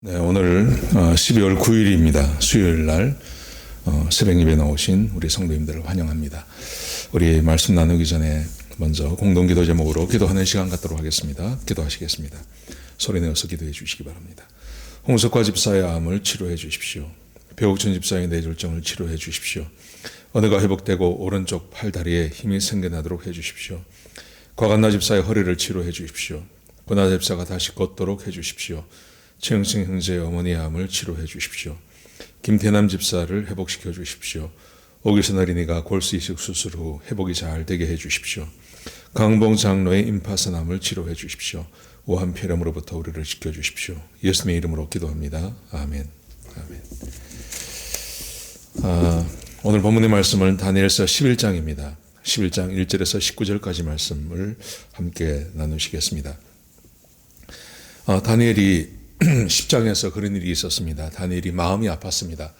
네, 오늘 12월 9일입니다. 수요일 날 어, 새벽 예배 나오신 우리 성도님들을 환영합니다. 우리 말씀 나누기 전에 먼저 공동기도 제목으로 기도하는 시간 갖도록 하겠습니다. 기도하시겠습니다. 소리 내어서 기도해 주시기 바랍니다. 홍석화 집사의 암을 치료해 주십시오. 배옥준 집사의 뇌졸중을 치료해 주십시오. 언어가 회복되고 오른쪽 팔다리에 힘이 생겨나도록 해 주십시오. 과간나 집사의 허리를 치료해 주십시오. 권하 집사가 다시 걷도록 해 주십시오. 최영승 형제의 어머니의 암을 치료해 주십시오. 김태남 집사를 회복시켜 주십시오. 오기선 어린이가 골수 이식 수술 후 회복이 잘 되게 해 주십시오. 강봉 장로의 임파선암을 치료해 주십시오. 오한 폐렴으로부터 우리를 지켜 주십시오. 예수님의 이름으로 기도합니다. 아멘. 아멘. 아, 오늘 본문의 말씀은 다니엘서 11장입니다. 11장 1절에서 19절까지 말씀을 함께 나누시겠습니다. 아, 다니엘이 10장에서 그런 일이 있었습니다. 다니엘이 마음이 아팠습니다.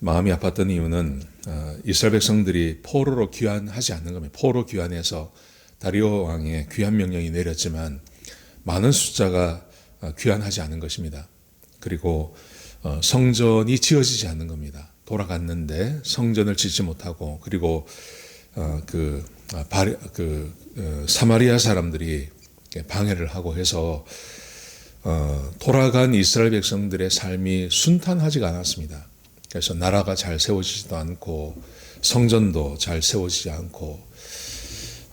마음이 아팠던 이유는 어, 이스라엘 백성들이 포로로 귀환하지 않는 겁니다. 포로 귀환해서 다리오 왕의 귀환 명령이 내렸지만 많은 숫자가 어, 귀환하지 않은 것입니다. 그리고 어, 성전이 지어지지 않는 겁니다. 돌아갔는데 성전을 짓지 못하고 그리고 그, 그 사마리아 사람들이 방해를 하고 해서 어, 돌아간 이스라엘 백성들의 삶이 순탄하지가 않았습니다. 그래서 나라가 잘 세워지지도 않고 성전도 잘 세워지지 않고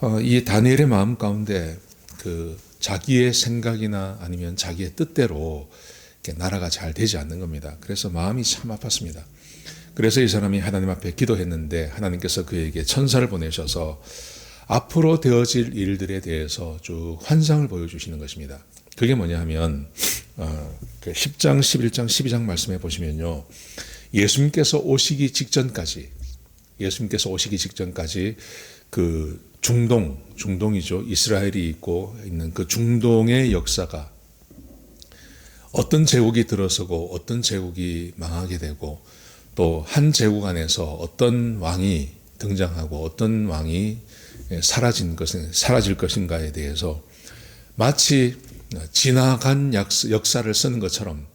어, 이 다니엘의 마음 가운데 그 자기의 생각이나 아니면 자기의 뜻대로 나라가 잘 되지 않는 겁니다. 그래서 마음이 참 아팠습니다. 그래서 이 사람이 하나님 앞에 기도했는데 하나님께서 그에게 천사를 보내셔서 앞으로 되어질 일들에 대해서 쭉 환상을 보여주시는 것입니다. 그게 뭐냐 하면 어, 10장, 그 11장, 12장 말씀해 보시면요. 예수님께서 오시기 직전까지 예수님께서 오시기 직전까지 그 중동, 중동이죠. 이스라엘이 있고 있는 그 중동의 역사가 어떤 제국이 들어서고 어떤 제국이 망하게 되고 또 한 제국 안에서 어떤 왕이 등장하고 어떤 왕이 사라진 것은 사라질 것인가에 대해서 마치 지나간 역사를 쓰는 것처럼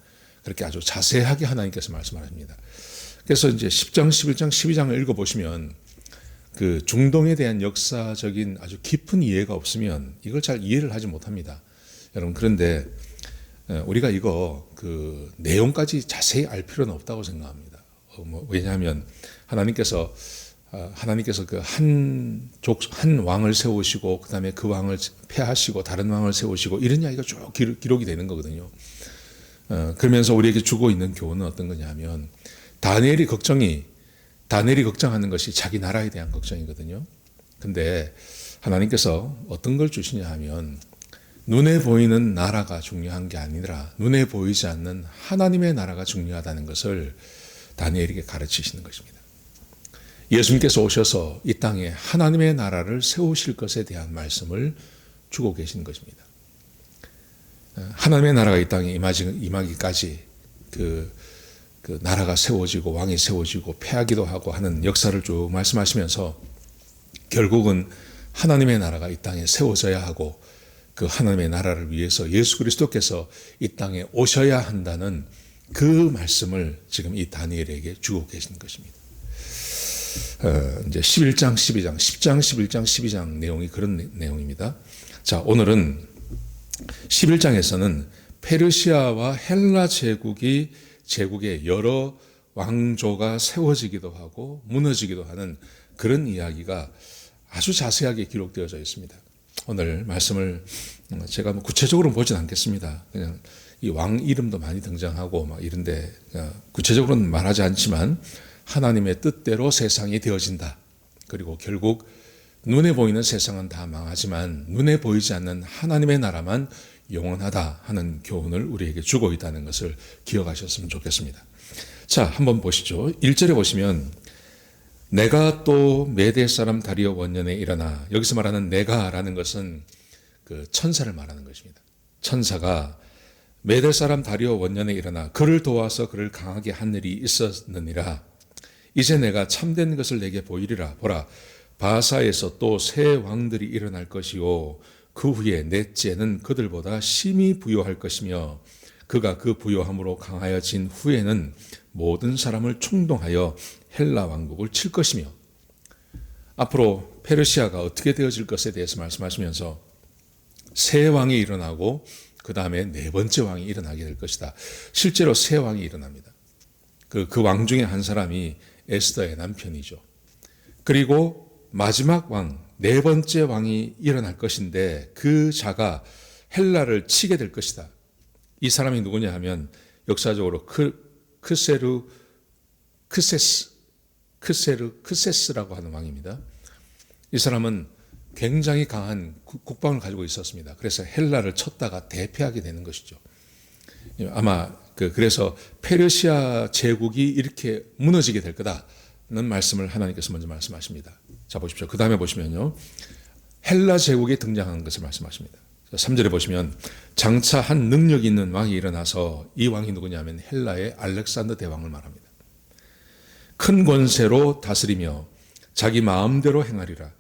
그렇게 아주 자세하게 하나님께서 말씀하십니다. 그래서 이제 10장, 11장, 12장을 읽어보시면 그 중동에 대한 역사적인 아주 깊은 이해가 없으면 이걸 잘 이해를 하지 못합니다. 여러분, 그런데 우리가 이거 그 내용까지 자세히 알 필요는 없다고 생각합니다. 어, 뭐 왜냐하면 하나님께서 어, 하나님께서 그 한 족, 한 왕을 세우시고, 그 다음에 그 왕을 폐하시고, 다른 왕을 세우시고, 이런 이야기가 쭉 기록이 되는 거거든요. 어, 그러면서 우리에게 주고 있는 교훈은 어떤 거냐면, 다니엘이 걱정이, 다니엘이 걱정하는 것이 자기 나라에 대한 걱정이거든요. 근데 하나님께서 어떤 걸 주시냐 하면, 눈에 보이는 나라가 중요한 게 아니라, 눈에 보이지 않는 하나님의 나라가 중요하다는 것을 다니엘에게 가르치시는 것입니다. 예수님께서 오셔서 이 땅에 하나님의 나라를 세우실 것에 대한 말씀을 주고 계신 것입니다. 하나님의 나라가 이 땅에 임하기, 까지 그, 그 나라가 세워지고 왕이 세워지고 패하기도 하고 하는 역사를 쭉 말씀하시면서 결국은 하나님의 나라가 이 땅에 세워져야 하고 그 하나님의 나라를 위해서 예수 그리스도께서 이 땅에 오셔야 한다는 그 말씀을 지금 이 다니엘에게 주고 계신 것입니다. 어, 이제 11장, 12장, 10장, 11장, 12장 내용이 그런 내용입니다. 자, 오늘은 11장에서는 페르시아와 헬라 제국이 제국의 여러 왕조가 세워지기도 하고 무너지기도 하는 그런 이야기가 아주 자세하게 기록되어져 있습니다. 오늘 말씀을 제가 뭐 구체적으로 보진 않겠습니다. 그냥 이 왕 이름도 많이 등장하고 막 이런데 어, 구체적으로는 말하지 않지만 하나님의 뜻대로 세상이 되어진다. 그리고 결국 눈에 보이는 세상은 다 망하지만 눈에 보이지 않는 하나님의 나라만 영원하다 하는 교훈을 우리에게 주고 있다는 것을 기억하셨으면 좋겠습니다. 자, 한번 보시죠. 1절에 보시면 내가 또 메대 사람 다리오 원년에 일어나 여기서 말하는 내가라는 것은 그 천사를 말하는 것입니다. 천사가 메대 사람 다리오 원년에 일어나 그를 도와서 그를 강하게 한 일이 있었느니라. 이제 내가 참된 것을 내게 보이리라. 보라, 바사에서 또 새 왕들이 일어날 것이요. 그 후에 넷째는 그들보다 심히 부요할 것이며 그가 그 부요함으로 강하여진 후에는 모든 사람을 충동하여 헬라 왕국을 칠 것이며 앞으로 페르시아가 어떻게 되어질 것에 대해서 말씀하시면서 새 왕이 일어나고 그 다음에 네 번째 왕이 일어나게 될 것이다. 실제로 새 왕이 일어납니다. 그, 그 왕 중에 한 사람이 에스더의 남편이죠. 그리고 마지막 왕, 네 번째 왕이 일어날 것인데 그 자가 헬라를 치게 될 것이다. 이 사람이 누구냐 하면 역사적으로 크, 크세르, 크세스, 크세르, 크세스라고 하는 왕입니다. 이 사람은 굉장히 강한 국방을 가지고 있었습니다. 그래서 헬라를 쳤다가 대패하게 되는 것이죠. 아마 그 그래서 페르시아 제국이 이렇게 무너지게 될 거다는 말씀을 하나님께서 먼저 말씀하십니다. 자 보십시오. 그 다음에 보시면요. 헬라 제국이 등장하는 것을 말씀하십니다. 3절에 보시면 장차 한 능력 있는 왕이 일어나서 이 왕이 누구냐면 헬라의 알렉산더 대왕을 말합니다. 큰 권세로 다스리며 자기 마음대로 행하리라.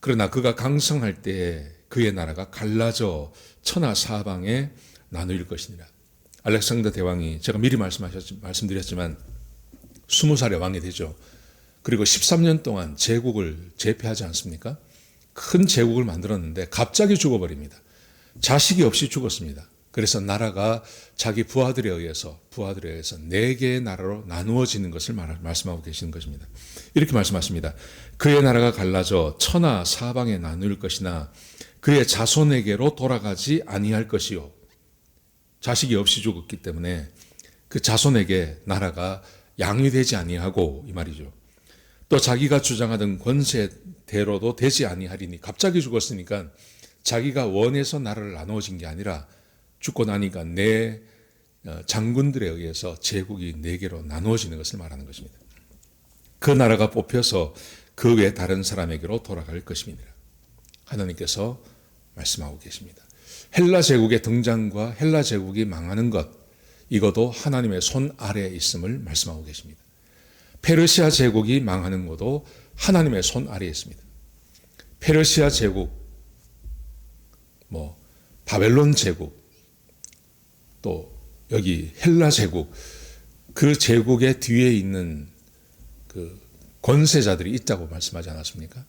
그러나 그가 강성할 때 그의 나라가 갈라져 천하 사방에 나누일 것이니라. 알렉산더 대왕이 제가 미리 말씀하셨 말씀드렸지만 20살에 왕이 되죠. 그리고 13년 동안 제국을 제패하지 않습니까? 큰 제국을 만들었는데 갑자기 죽어버립니다. 자식이 없이 죽었습니다. 그래서 나라가 자기 부하들에 의해서 부하들에 의해서 네 개의 나라로 나누어지는 것을 말씀하고 계시는 것입니다. 이렇게 말씀하십니다. 그의 나라가 갈라져 천하 사방에 나눌 것이나 그의 자손에게로 돌아가지 아니할 것이요. 자식이 없이 죽었기 때문에 그 자손에게 나라가 양위되지 아니하고 이 말이죠. 또 자기가 주장하던 권세대로도 되지 아니하리니 갑자기 죽었으니까 자기가 원해서 나라를 나누어진 게 아니라 죽고 나니까 내 어, 장군들에 의해서 제국이 네 개로 나누어지는 것을 말하는 것입니다. 그 나라가 뽑혀서 그 외 다른 사람에게로 돌아갈 것입니다. 하나님께서 말씀하고 계십니다. 헬라 제국의 등장과 헬라 제국이 망하는 것, 이것도 하나님의 손 아래에 있음을 말씀하고 계십니다. 페르시아 제국이 망하는 것도 하나님의 손 아래에 있습니다. 페르시아 제국, 뭐 바벨론 제국, 또 여기 헬라 제국, 그 제국의 뒤에 있는 그 권세자들이 있다고 말씀하지 않았습니까?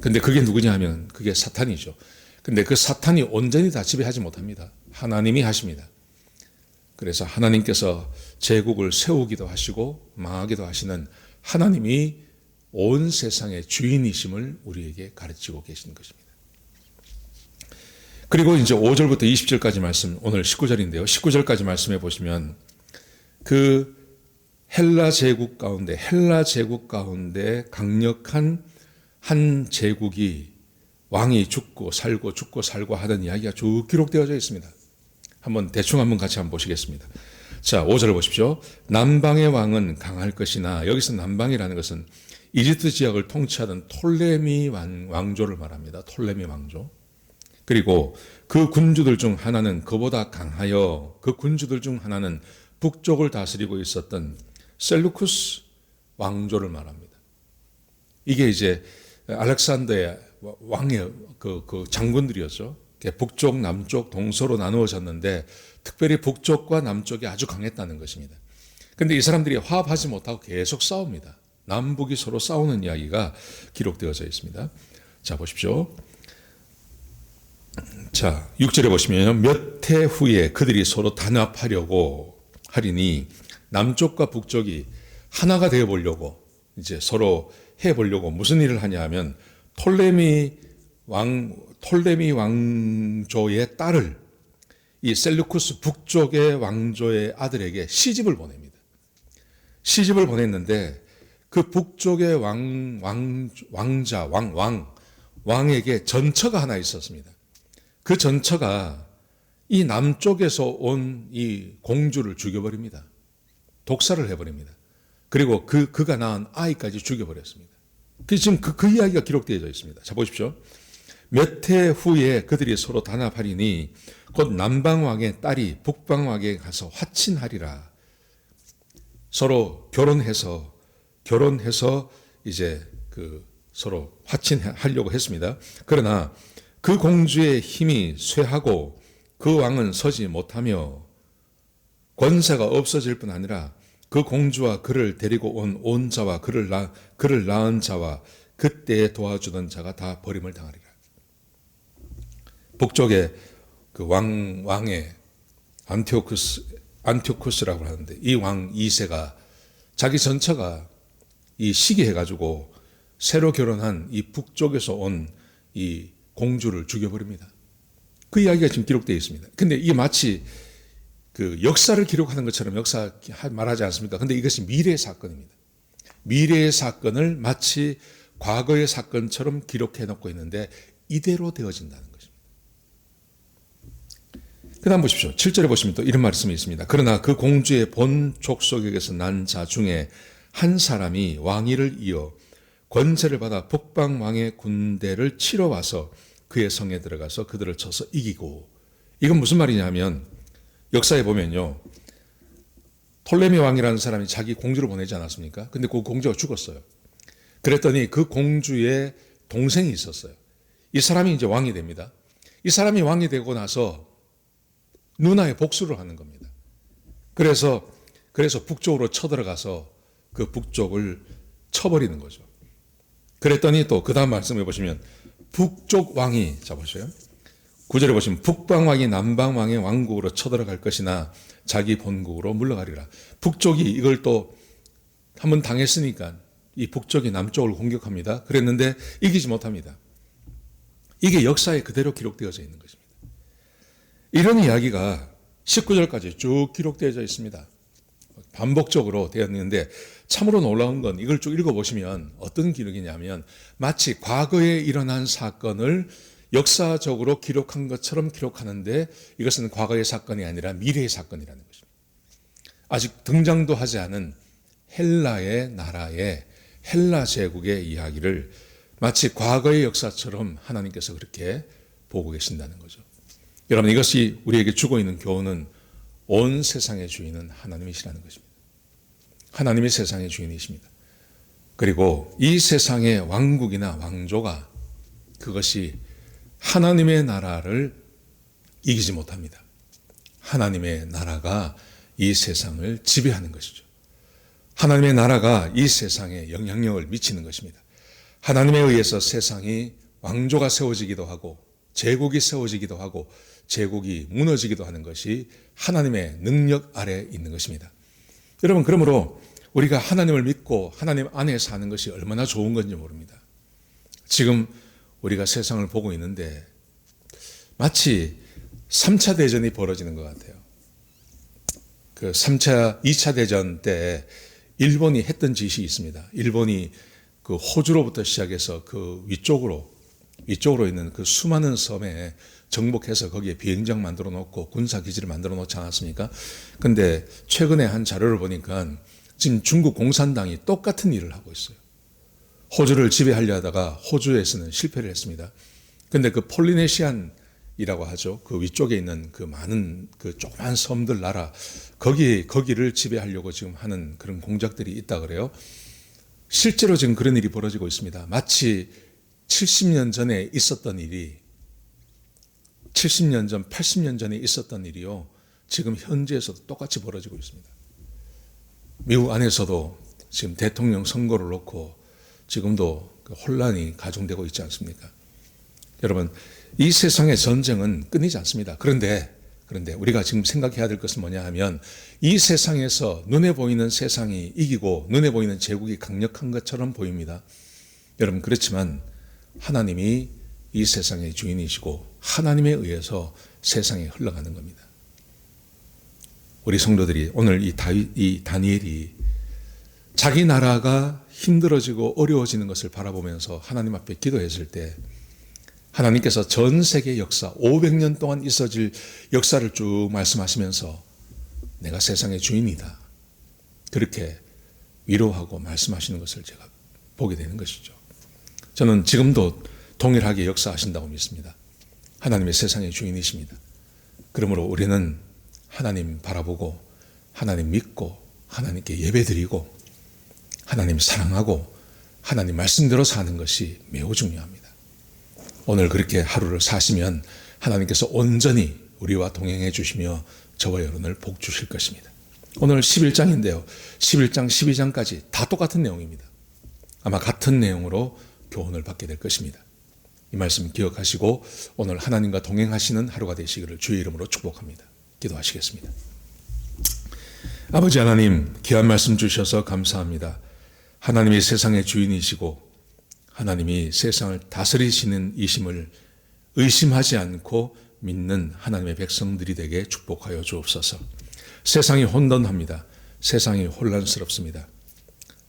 근데 그게 누구냐 하면 그게 사탄이죠. 근데 그 사탄이 온전히 다 지배하지 못합니다. 하나님이 하십니다. 그래서 하나님께서 제국을 세우기도 하시고 망하기도 하시는 하나님이 온 세상의 주인이심을 우리에게 가르치고 계신 것입니다. 그리고 이제 5절부터 20절까지 말씀, 오늘 19절인데요. 19절까지 말씀해 보시면 그 헬라 제국 가운데, 헬라 제국 가운데 강력한 한 제국이 왕이 죽고 살고 죽고 살고 하던 이야기가 쭉 기록되어져 있습니다. 한번 대충 한번 같이 한번 보시겠습니다. 자, 5절을 보십시오. 남방의 왕은 강할 것이나 여기서 남방이라는 것은 이집트 지역을 통치하던 톨레미 왕조를 말합니다. 톨레미 왕조. 그리고 그 군주들 중 하나는 그보다 강하여 그 군주들 중 하나는 북쪽을 다스리고 있었던 셀루쿠스 왕조를 말합니다. 이게 이제 알렉산더의 왕의 그, 그 장군들이었죠. 북쪽, 남쪽, 동서로 나누어졌는데 특별히 북쪽과 남쪽이 아주 강했다는 것입니다. 근데 이 사람들이 화합하지 못하고 계속 싸웁니다. 남북이 서로 싸우는 이야기가 기록되어져 있습니다. 자, 보십시오. 자, 6절에 보시면 몇 해 후에 그들이 서로 단합하려고 하리니 남쪽과 북쪽이 하나가 되어 보려고 이제 서로 해 보려고 무슨 일을 하냐 하면 톨레미 왕 톨레미 왕조의 딸을 이 셀루쿠스 북쪽의 왕조의 아들에게 시집을 보냅니다. 시집을 보냈는데 그 북쪽의 왕, 왕, 왕자, 왕, 왕, 왕에게 전처가 하나 있었습니다. 그 전처가 이 남쪽에서 온 이 공주를 죽여버립니다. 독사를 해버립니다. 그리고 그, 그가 낳은 아이까지 죽여버렸습니다. 그 지금 그, 그 이야기가 기록되어 있습니다. 자, 보십시오. 몇 해 후에 그들이 서로 단합하리니 곧 남방왕의 딸이 북방왕에 가서 화친하리라. 서로 결혼해서, 결혼해서 이제 그 서로 화친하려고 했습니다. 그러나 그 공주의 힘이 쇠하고 그 왕은 서지 못하며 권세가 없어질 뿐 아니라 그 공주와 그를 데리고 온 온 자와 그를 낳 그를 낳은 자와 그때에 도와주던 자가 다 버림을 당하리라. 북쪽에 그 왕 왕의 안티오쿠스 안티오쿠스라고 하는데 이 왕 2세가 자기 전처가 이 시기해 가지고 새로 결혼한 이 북쪽에서 온 이 공주를 죽여버립니다. 그 이야기가 지금 기록되어 있습니다. 근데 이게 마치 그 역사를 기록하는 것처럼 역사 말하지 않습니까? 근데 이것이 미래의 사건입니다. 미래의 사건을 마치 과거의 사건처럼 기록해 놓고 있는데 이대로 되어진다는 것입니다. 그 다음 보십시오. 7절에 보시면 또 이런 말씀이 있습니다. 그러나 그 공주의 본 족속에게서 난 자 중에 한 사람이 왕위를 이어 권세를 받아 북방 왕의 군대를 치러 와서 그의 성에 들어가서 그들을 쳐서 이기고 이건 무슨 말이냐면 역사에 보면요. 톨레미 왕이라는 사람이 자기 공주를 보내지 않았습니까? 근데 그 공주가 죽었어요. 그랬더니 그 공주의 동생이 있었어요. 이 사람이 이제 왕이 됩니다. 이 사람이 왕이 되고 나서 누나의 복수를 하는 겁니다. 그래서 그래서 북쪽으로 쳐들어가서 그 북쪽을 쳐버리는 거죠. 그랬더니 또 그 다음 말씀해 보시면 북쪽 왕이 자 보세요. 구절에 보시면 북방 왕이 남방 왕의 왕국으로 쳐들어갈 것이나 자기 본국으로 물러가리라. 북쪽이 이걸 또 한번 당했으니까 이 북쪽이 남쪽을 공격합니다. 그랬는데 이기지 못합니다. 이게 역사에 그대로 기록되어져 있는 것입니다. 이런 이야기가 19절까지 쭉 기록되어져 있습니다. 반복적으로 되었는데 참으로 놀라운 건 이걸 쭉 읽어보시면 어떤 기록이냐면 마치 과거에 일어난 사건을 역사적으로 기록한 것처럼 기록하는데 이것은 과거의 사건이 아니라 미래의 사건이라는 것입니다. 아직 등장도 하지 않은 헬라의 나라의 헬라 제국의 이야기를 마치 과거의 역사처럼 하나님께서 그렇게 보고 계신다는 거죠. 여러분 이것이 우리에게 주고 있는 교훈은 온 세상의 주인은 하나님이시라는 것입니다. 하나님이 세상의 주인이십니다. 그리고 이 세상의 왕국이나 왕조가 그것이 하나님의 나라를 이기지 못합니다. 하나님의 나라가 이 세상을 지배하는 것이죠. 하나님의 나라가 이 세상에 영향력을 미치는 것입니다. 하나님에 의해서 세상이 왕조가 세워지기도 하고 제국이 세워지기도 하고 제국이 무너지기도 하는 것이 하나님의 능력 아래 있는 것입니다. 여러분 그러므로 우리가 하나님을 믿고 하나님 안에 사는 것이 얼마나 좋은 건지 모릅니다. 지금 우리가 세상을 보고 있는데 마치 3차 대전이 벌어지는 것 같아요. 그 3차, 2차 대전 때 일본이 했던 짓이 있습니다. 일본이 그 호주로부터 시작해서 그 위쪽으로 위쪽으로 있는 그 수많은 섬에 정복해서 거기에 비행장 만들어 놓고 군사 기지를 만들어 놓지 않았습니까? 근데 최근에 한 자료를 보니까 지금 중국 공산당이 똑같은 일을 하고 있어요. 호주를 지배하려 하다가 호주에서는 실패를 했습니다. 근데 그 폴리네시안이라고 하죠. 그 위쪽에 있는 그 많은 그 조그만 섬들 나라 거기 거기를 지배하려고 지금 하는 그런 공작들이 있다 그래요. 실제로 지금 그런 일이 벌어지고 있습니다. 마치 70년 전에 있었던 일이 70년 전, 80년 전에 있었던 일이요. 지금 현지에서도 똑같이 벌어지고 있습니다. 미국 안에서도 지금 대통령 선거를 놓고 지금도 그 혼란이 가중되고 있지 않습니까? 여러분, 이 세상의 전쟁은 끊이지 않습니다. 그런데, 그런데 우리가 지금 생각해야 될 것은 뭐냐 하면 이 세상에서 눈에 보이는 세상이 이기고 눈에 보이는 제국이 강력한 것처럼 보입니다. 여러분, 그렇지만 하나님이 이 세상의 주인이시고 하나님에 의해서 세상이 흘러가는 겁니다. 우리 성도들이 오늘 이, 다윗, 이 다니엘이 자기 나라가 힘들어지고 어려워지는 것을 바라보면서 하나님 앞에 기도했을 때 하나님께서 전 세계 역사 500년 동안 있어질 역사를 쭉 말씀하시면서 내가 세상의 주인이다. 그렇게 위로하고 말씀하시는 것을 제가 보게 되는 것이죠. 저는 지금도 동일하게 역사하신다고 믿습니다. 하나님의 세상의 주인이십니다. 그러므로 우리는 하나님 바라보고 하나님 믿고 하나님께 예배드리고 하나님 사랑하고 하나님 말씀대로 사는 것이 매우 중요합니다. 오늘 그렇게 하루를 사시면 하나님께서 온전히 우리와 동행해 주시며 저와 여러분을 복 주실 것입니다. 오늘 11장인데요. 11장, 12장까지 다 똑같은 내용입니다. 아마 같은 내용으로 교훈을 받게 될 것입니다. 이 말씀 기억하시고 오늘 하나님과 동행하시는 하루가 되시기를 주의 이름으로 축복합니다. 기도하시겠습니다. 아버지 하나님, 귀한 말씀 주셔서 감사합니다. 하나님이 세상의 주인이시고 하나님이 세상을 다스리시는 이심을 의심하지 않고 믿는 하나님의 백성들이 되게 축복하여 주옵소서. 세상이 혼돈합니다. 세상이 혼란스럽습니다.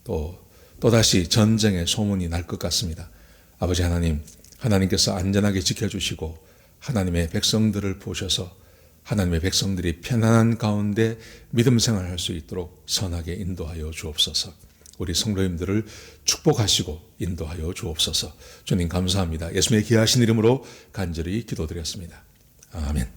또 또다시 전쟁의 소문이 날 것 같습니다. 아버지 하나님, 하나님께서 안전하게 지켜주시고 하나님의 백성들을 보셔서 하나님의 백성들이 편안한 가운데 믿음 생활할 수 있도록 선하게 인도하여 주옵소서. 우리 성도님들을 축복하시고 인도하여 주옵소서. 주님 감사합니다. 예수님의 귀하신 이름으로 간절히 기도드렸습니다. 아멘.